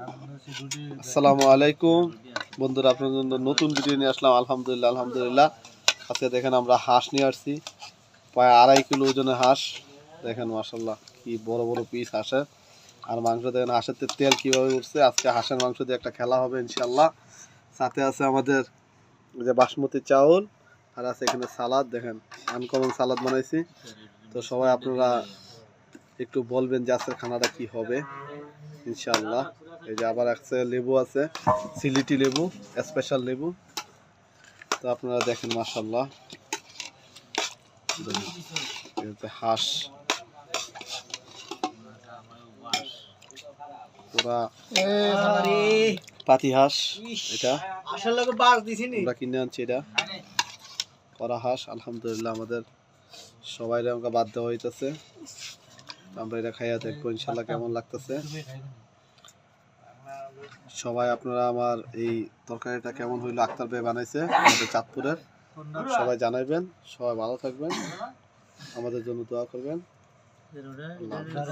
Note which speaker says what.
Speaker 1: আসসালামু আলাইকুম। বন্ধুরা, আপনাদের জন্য নতুন ভিডিও নিয়ে আসলাম। আলহামদুলিল্লাহ আলহামদুলিল্লাহ। আজকে দেখেন আমরা হাঁস নিয়ে আসছি। প্রায় আড়াই কিলো ওজনের হাঁস। দেখেন মাসাল্লাহ কি বড় বড় পিস হাঁসের। আর মাংস দেখেন, হাঁসের তেল কীভাবে উঠছে? আজকে হাঁসের মাংস দিয়ে একটা খেলা হবে ইনশাল্লাহ সাথে আছে আমাদের যে বাসমতি চাউল, আর আছে এখানে সালাদ। দেখেন, আনকমন সালাদ বানাইছি। তো সবাই আপনারা একটু বলবেন যে আজকের খানাটা কি হবে। ইনশাআল্লাহ। এই যে আবার আছে লেবু আছে সিলিটি লেবু স্পেশাল লেবু। তো আপনারা দেখেন হচ্ছে হাঁস। পুরা পাতি হাঁস এটা। আমরা কিনে আনছি এটা। করা হাঁস আলহামদুলিল্লাহ আমাদের সবাই আমাকে বাদ দেওয়া আমরা এটা খাইয়া দেখব ইনশাল্লাহ কেমন লাগতেছে। সবাই আপনারা আমার এই তরকারিটা কেমন হইল আক্তার ভাই বানাইছে আমাদের চাঁদপুরের। সবাই জানাইবেন সবাই ভালো থাকবেন। আমাদের জন্য দোয়া করবেন।